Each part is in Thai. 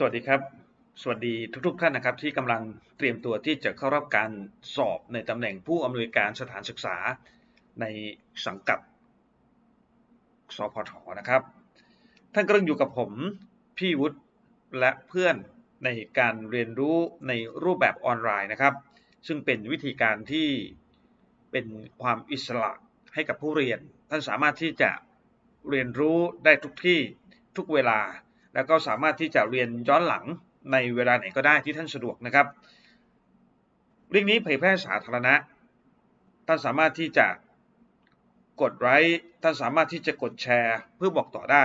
สวัสดีครับ สวัสดีทุกๆท่านนะครับ ที่กำลังเตรียมตัวที่จะเข้ารับการสอบในตำแหน่งผู้อำนวยการสถานศึกษาในสังกัดสพทนะครับ ท่านกำลังอยู่กับผมพี่วุฒิและเพื่อนในการเรียนรู้ในรูปแบบออนไลน์นะครับ ซึ่งเป็นวิธีการที่เป็นความอิสระให้กับผู้เรียน ท่านสามารถที่จะเรียนรู้ได้ทุกที่ทุกเวลา แล้วก็สามารถที่จะเรียนย้อนหลังในเวลาไหนก็ได้ที่ท่านสะดวกนะครับเรื่องนี้เผยแพร่สาธารณะ ท่านสามารถที่จะกดไลค์ท่านสามารถที่จะกดแชร์เพื่อบอกต่อได้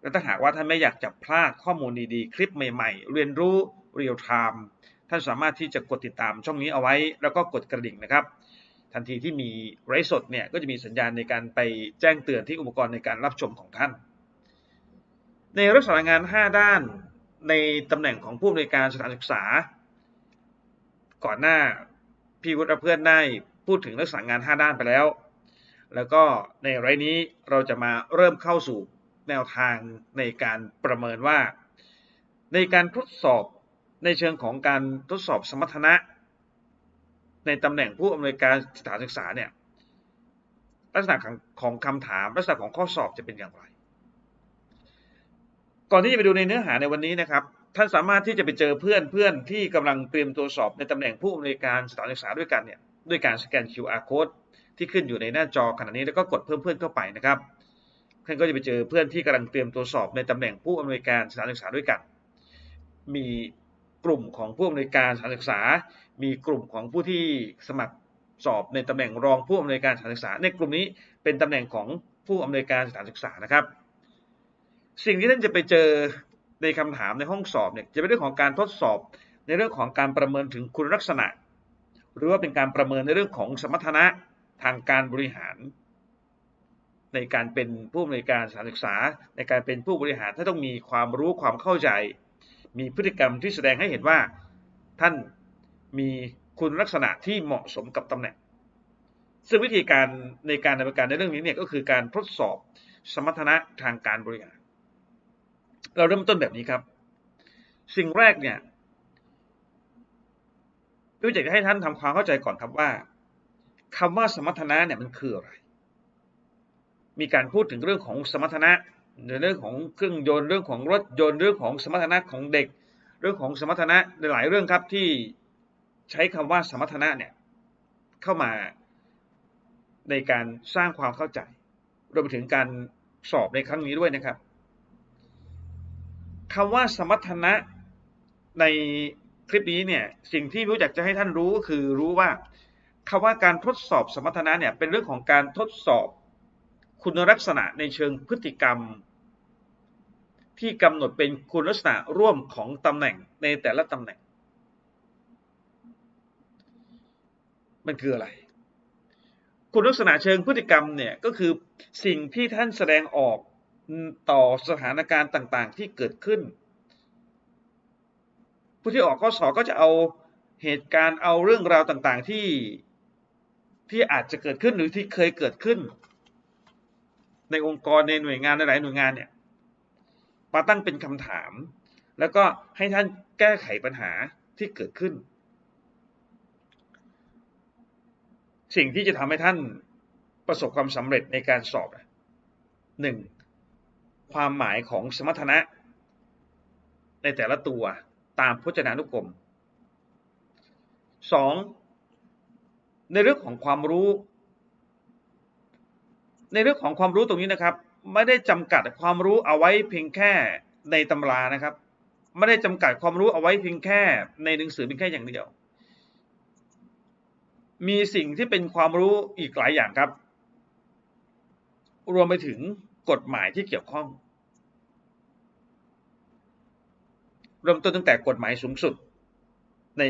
และถ้าหากว่าท่านไม่อยากจะพลาดข้อมูลดีๆ คลิปใหม่ๆ เรียนรู้เรียลไทม์ท่านสามารถที่จะกดติดตามช่องนี้เอาไว้ แล้วก็กดกระดิ่งนะครับ ทันทีที่มีไลฟ์สดเนี่ยก็จะมีสัญญาณในการไปแจ้งเตือนที่อุปกรณ์ในการรับชมของท่าน ในรักษางาน 5 ด้านในตำแหน่งของผู้อำนวยการสถานศึกษา ก่อนหน้าพี่วุฒิเพื่อนได้พูดถึงรักษางาน 5 ด้านไปแล้ว แล้วก็ในไรนี้เราจะมาเริ่มเข้าสู่แนวทางในการประเมินว่า ในการทดสอบในเชิงของการทดสอบสมรรถนะ ในตำแหน่งผู้อำนวยการสถานศึกษาเนี่ยลักษณะของคำถามลักษณะของข้อสอบจะเป็นอย่างไร ก่อนที่จะไปดูในเนื้อหาในวันนี้นะครับ ท่านสามารถที่จะไปเจอเพื่อนเพื่อนที่กำลังเตรียมตัวสอบในตำแหน่งผู้อำนวยการสถานศึกษาด้วยกันเนี่ยด้วยการสแกน QR code ที่ขึ้นอยู่ในหน้าจอขณะนี้แล้วก็กดเพิ่มเพื่อนเข้าไปนะครับท่านก็จะไปเจอเพื่อนที่กำลังเตรียมตัวสอบในตำแหน่งผู้อำนวยการสถานศึกษาด้วยกัน มีกลุ่มของผู้อำนวยการสถานศึกษา มีกลุ่มของผู้ที่สมัครสอบในตำแหน่งรองผู้อำนวยการสถานศึกษา ในกลุ่มนี้เป็นตำแหน่งของผู้อำนวยการสถานศึกษานะครับ สิ่งที่ท่านจะไปเจอในคำถามในห้องสอบเนี่ยจะเป็นเรื่องของการทดสอบในเรื่องของการประเมินถึงคุณลักษณะ หรือว่าเป็นการประเมินในเรื่องของสมรรถนะทางการบริหาร ในการเป็นผู้อำนวยการสถานศึกษา ในการเป็นผู้บริหารท่านต้องมีความรู้ความเข้าใจ มีพฤติกรรมที่แสดงให้เห็นว่าท่านมีคุณลักษณะที่เหมาะสมกับตำแหน่ง ซึ่งวิธีการในการดำเนินการในเรื่องนี้เนี่ยก็คือการทดสอบสมรรถนะทางการบริหาร เราเริ่มต้นแบบนี้ครับ สิ่งแรกเนี่ยด้วยจะให้ท่านทำความเข้าใจก่อนครับว่าคำว่าสมรรถนะเนี่ยมันคืออะไร มีการพูดถึงเรื่องของสมรรถนะในเรื่องของเครื่องยนต์เรื่องของรถยนต์เรื่องของสมรรถนะของเด็ก เรื่องของสมรรถนะในหลายเรื่องครับที่ใช้คำว่าสมรรถนะเนี่ยเข้ามาในการสร้างความเข้าใจรวมไปถึงการสอบในครั้งนี้ด้วยนะครับ คำว่าสมรรถนะในคลิปนี้เนี่ยสิ่งที่รู้อยากจะให้ท่านรู้ก็คือรู้ว่าคำว่าการทดสอบสมรรถนะเนี่ยเป็นเรื่องของการทดสอบคุณลักษณะในเชิงพฤติกรรม ที่กำหนดเป็นคุณลักษณะร่วมของตำแหน่งในแต่ละตำแหน่ง มันคืออะไร คุณลักษณะเชิงพฤติกรรมเนี่ยก็คือสิ่งที่ท่านแสดงออก ต่อสถานการณ์ต่างๆ ที่เกิดขึ้น ผู้ที่ออกข้อสอบก็จะเอาเหตุการณ์เอาเรื่องราวต่างๆที่ที่อาจจะเกิดขึ้นหรือที่เคยเกิดขึ้น ในองค์กรในหน่วยงานในหลายหน่วยงานเนี่ยมาตั้งเป็นคำถาม แล้วก็ให้ท่านแก้ไขปัญหาที่เกิดขึ้น สิ่งที่จะทำให้ท่านประสบความสำเร็จในการสอบหนึ่ง ความหมายของสมรรถนะ ในแต่ละตัวตามพจนานุกรมสองในเรื่องของความรู้ ในเรื่องของความรู้ตรงนี้นะครับ ไม่ได้จำกัดความรู้เอาไว้เพียงแค่ในตำรานะครับ ไม่ได้จำกัดความรู้เอาไว้เพียงแค่ ในหนังสือเพียงแค่อย่างเดียว มีสิ่งที่เป็นความรู้อีกหลายอย่างครับ รวมไปถึง กฎหมายที่เกี่ยวข้อง เริ่มต้นตั้งแต่กฎหมายสูงสุด ใน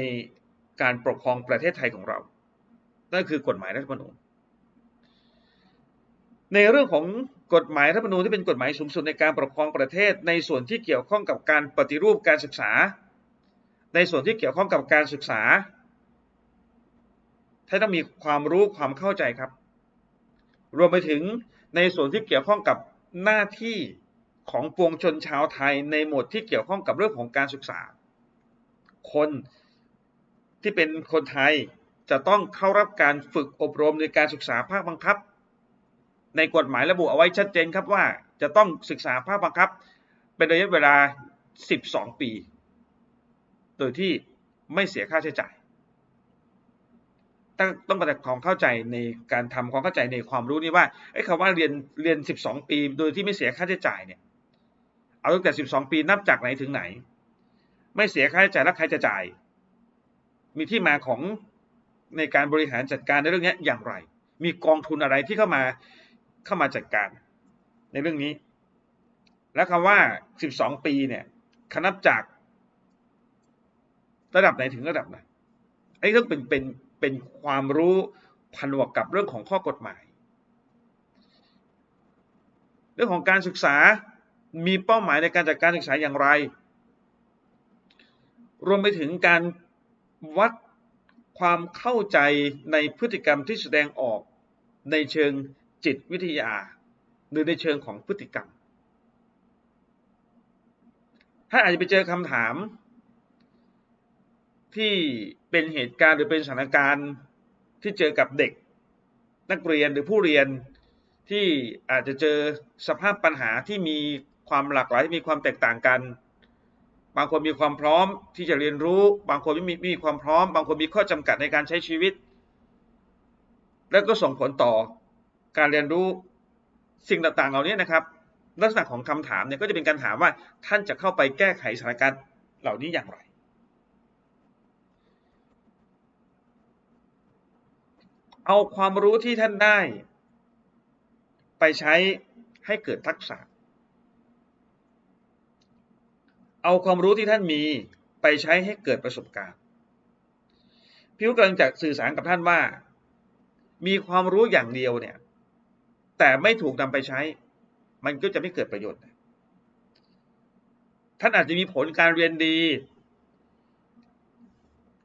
การปกครองประเทศไทยของเรา นั่นคือกฎหมายรัฐธรรมนูญ ในเรื่องของกฎหมายรัฐธรรมนูญที่เป็นกฎหมายสูงสุดในการปกครองประเทศ ในส่วนที่เกี่ยวข้องกับการปฏิรูปการศึกษา ในส่วนที่เกี่ยวข้องกับการศึกษาท่านต้องมีความรู้ความเข้าใจครับ รวมไปถึงในส่วนที่เกี่ยวข้องกับ หน้าที่ของปวงชนชาวไทยในหมวดที่เกี่ยวข้องกับเรื่องของการศึกษา คนที่เป็นคนไทยจะต้องเข้ารับการฝึกอบรมในการศึกษาภาคบังคับ ในกฎหมายระบุเอาไว้ชัดเจนครับว่าจะต้องศึกษาภาคบังคับ เป็นระยะเวลา 12 ปี โดยที่ไม่เสียค่าใช้จ่าย ต้องต้องประความเข้าใจในการทำความเข้าใจในความรู้นี้ว่าไอ้คำว่าเรียนเรียน 12 ปี โดยที่ไม่เสียค่าใช้จ่ายเนี่ย เอาตั้งแต่ 12 ปีนับจากไหนถึงไหน ไม่เสียค่าใช้จ่ายแล้วใครจะจ่าย มีที่มาของในการบริหารจัดการในเรื่องนี้อย่างไร มีกองทุนอะไรที่เข้ามาเข้ามาจัดการ ในเรื่องนี้ และคำว่า 12 ปีเนี่ยคนับจาก ระดับไหนถึงระดับไหนไอ้เรื่องเป็นเป็น เป็นความรู้ผนวกกับเรื่องของข้อกฎหมาย เรื่องของการศึกษามีเป้าหมายในการจัดการศึกษาอย่างไร รวมไปถึงการวัดความเข้าใจในพฤติกรรมที่แสดงออกในเชิงจิตวิทยา หรือในเชิงของพฤติกรรม ถ้าอาจจะไปเจอคำถาม ที่เป็นเหตุการณ์หรือเป็นสถานการณ์ที่เจอกับเด็กนักเรียนหรือผู้เรียนที่อาจจะเจอสภาพปัญหาที่มีความหลากหลายที่มีความแตกต่างกัน บางคนมีความพร้อมที่จะเรียนรู้ บางคนไม่มีมีความพร้อม บางคนมีข้อจำกัดในการใช้ชีวิต แล้วก็ส่งผลต่อการเรียนรู้สิ่งต่างๆ เหล่านี้นะครับ ลักษณะของคำถามเนี่ยก็จะเป็นการถามว่าท่านจะเข้าไปแก้ไขสถานการณ์เหล่านี้อย่างไร เอาความรู้ที่ท่านได้ ไปใช้ให้เกิดทักษะ เอาความรู้ที่ท่านมีไปใช้ให้เกิดประสบการณ์พี่กำลังจะสื่อสารกับท่านว่า มีความรู้อย่างเดียวเนี่ย แต่ไม่ถูกนำไปใช้ มันก็จะไม่เกิดประโยชน์ ท่านอาจจะมีผลการเรียนดี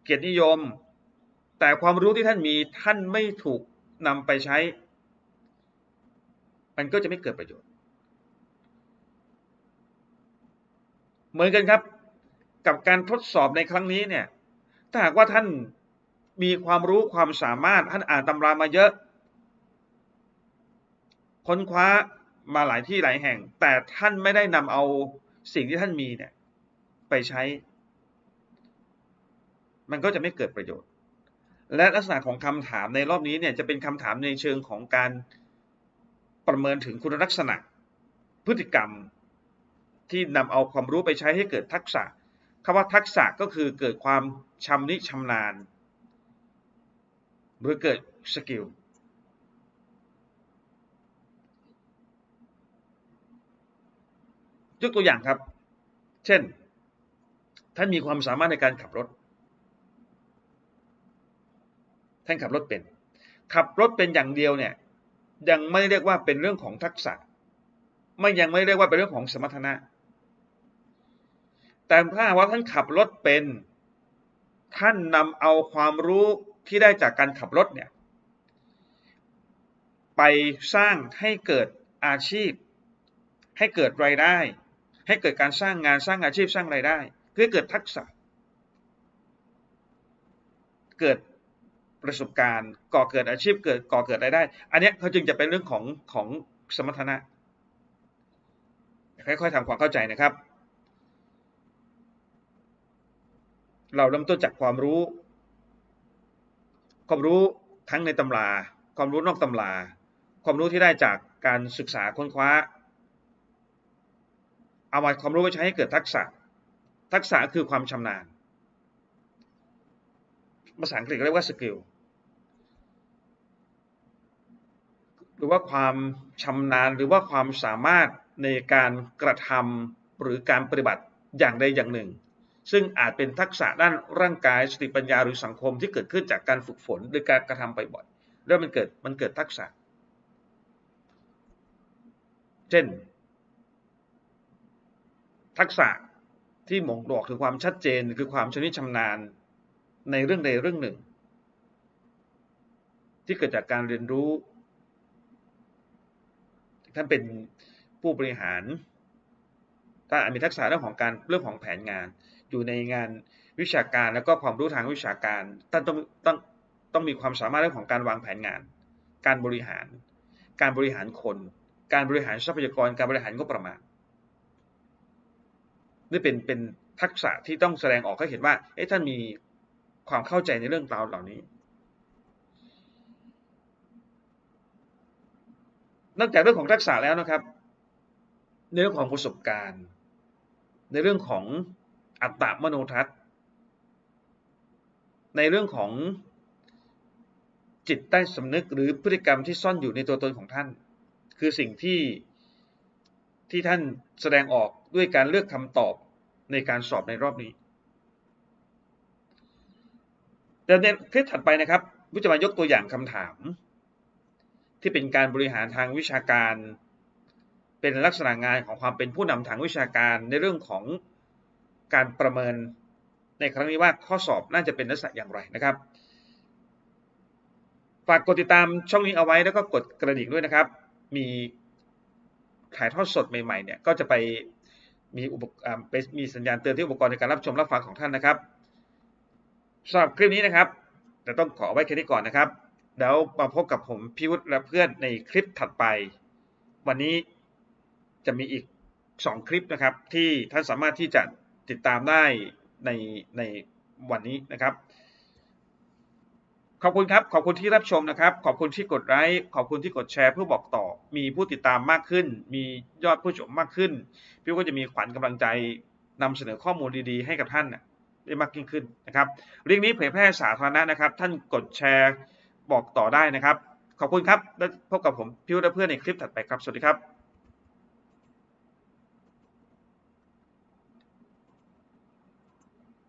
เกียรตินิยม แต่ความรู้ที่ท่านมีท่านไม่ถูกนำไปใช้ มันก็จะไม่เกิดประโยชน์ เหมือนกันครับ กับการทดสอบในครั้งนี้เนี่ย ถ้าหากว่าท่านมีความรู้ความสามารถท่านอ่านตำรามาเยอะ ค้นคว้ามาหลายที่หลายแห่ง แต่ท่านไม่ได้นำเอาสิ่งที่ท่านมีเนี่ย ไปใช้ มันก็จะไม่เกิดประโยชน์ และลักษณะของคำถามในรอบนี้เนี่ยจะเป็นคำถามในเชิงของการประเมินถึงคุณลักษณะ พฤติกรรมที่นำเอาความรู้ไปใช้ให้เกิดทักษะคำว่าทักษะก็คือเกิดความชำนิชำนาญ หรือเกิดสกิลยกตัวอย่างครับ เช่น ท่านมีความสามารถในการขับรถ ท่านขับรถเป็น ขับรถเป็นอย่างเดียวเนี่ยยังไม่เรียกว่าเป็นเรื่องของทักษะ ไม่ยังไม่เรียกว่าเป็นเรื่องของสมรรถนะ แต่ถ้าว่าท่านขับรถเป็น ท่านนำเอาความรู้ที่ได้จากการขับรถเนี่ยไปสร้างให้เกิดอาชีพ ให้เกิดรายได้ ให้เกิดการสร้างงานสร้างอาชีพสร้างรายได้เพื่อเกิดทักษะ เกิด ประสบการณ์ก่อเกิดอาชีพเกิดก่อเกิดรายได้ อันนี้เขาจึงจะเป็นเรื่องของของสมรรถนะ ค่อยๆทำความเข้าใจนะครับ เราเริ่มต้นจากความรู้ ความรู้ทั้งในตำรา ความรู้นอกตำรา ความรู้ที่ได้จากการศึกษาค้นคว้า เอามาความรู้ไปใช้ให้เกิดทักษะ ทักษะคือความชำนาญภาษาอังกฤษเรียกว่าสกิล หรือว่าความชำนาญหรือว่าความสามารถในการกระทำหรือการปฏิบัติอย่างใดอย่างหนึ่ง ซึ่งอาจเป็นทักษะด้านร่างกายสติปัญญาหรือสังคมที่เกิดขึ้นจากการฝึกฝนหรือการกระทำบ่อยๆแล้วมันเกิดมันเกิดทักษะ เช่น ทักษะที่มงบอกถึงความชัดเจนคือความชนิดชำนาญในเรื่องใดเรื่องหนึ่ง ที่เกิดจากการเรียนรู้ ท่านเป็นผู้บริหารท่านมีทักษะเรื่องของการเรื่องของแผนงาน อยู่ในงานวิชาการแล้วก็ความรู้ทางวิชาการท่านต้องต้องต้องมีความสามารถเรื่องของการวางแผนงาน การบริหาร การบริหารคน การบริหารทรัพยากร การบริหารงบประมาณนี่เป็นเป็นทักษะที่ต้องแสดงออกให้เห็นว่าเอ๊ะท่านมีความเข้าใจในเรื่องราวเหล่านี้ นอกจากเรื่องของทักษะแล้วนะครับ ในเรื่องของประสบการณ์ ในเรื่องของอัตตามโนทัศน์ ในเรื่องของจิตใต้สำนึกหรือพฤติกรรมที่ซ่อนอยู่ในตัวตนของท่าน คือสิ่งที่ที่ท่านแสดงออกด้วยการเลือกคำตอบในการสอบในรอบนี้เดี๋ยวในคลิปถัดไปนะครับวิจะมายกตัวอย่างคำถาม ที่เป็นการบริหารทางวิชาการ เป็นลักษณะงานของความเป็นผู้นำทางวิชาการในเรื่องของการประเมินในครั้งนี้ว่าข้อสอบน่าจะเป็นลักษณะอย่างไรนะครับฝากกดติดตามช่องนี้เอาไว้แล้วก็กดกระดิ่งด้วยนะครับ มีถ่ายทอดสดใหม่ๆเนี่ยก็จะไปมีอุปกรณ์มีสัญญาณเตือนที่อุปกรณ์ในการรับชมรับฟังของท่านนะครับสำหรับคลิปนี้นะครับแต่ต้องขอไว้แค่นี้ก่อนนะครับ แล้วมาพบกับผมพิวุฒิและเพื่อนในคลิปถัดไป วันนี้จะมีอีก 2 คลิปนะครับ ที่ท่านสามารถที่จะติดตามได้ในในวันนี้นะครับ ขอบคุณครับ ขอบคุณที่รับชมนะครับ ขอบคุณที่กดไลค์ขอบคุณที่กดแชร์เพื่อบอกต่อ มีผู้ติดตามมากขึ้น มียอดผู้ชมมากขึ้น พี่ก็จะมีขวัญกำลังใจนำเสนอข้อมูลดีๆ ให้กับท่านได้มากยิ่งขึ้นนะครับเรื่องนี้เผยแพร่สาธารณะนะครับ ท่านกดแชร์ บอกต่อได้นะครับ ขอบคุณครับ แล้วพบกับผมพิวและเพื่อนในคลิปถัดไปครับ สวัสดีครับ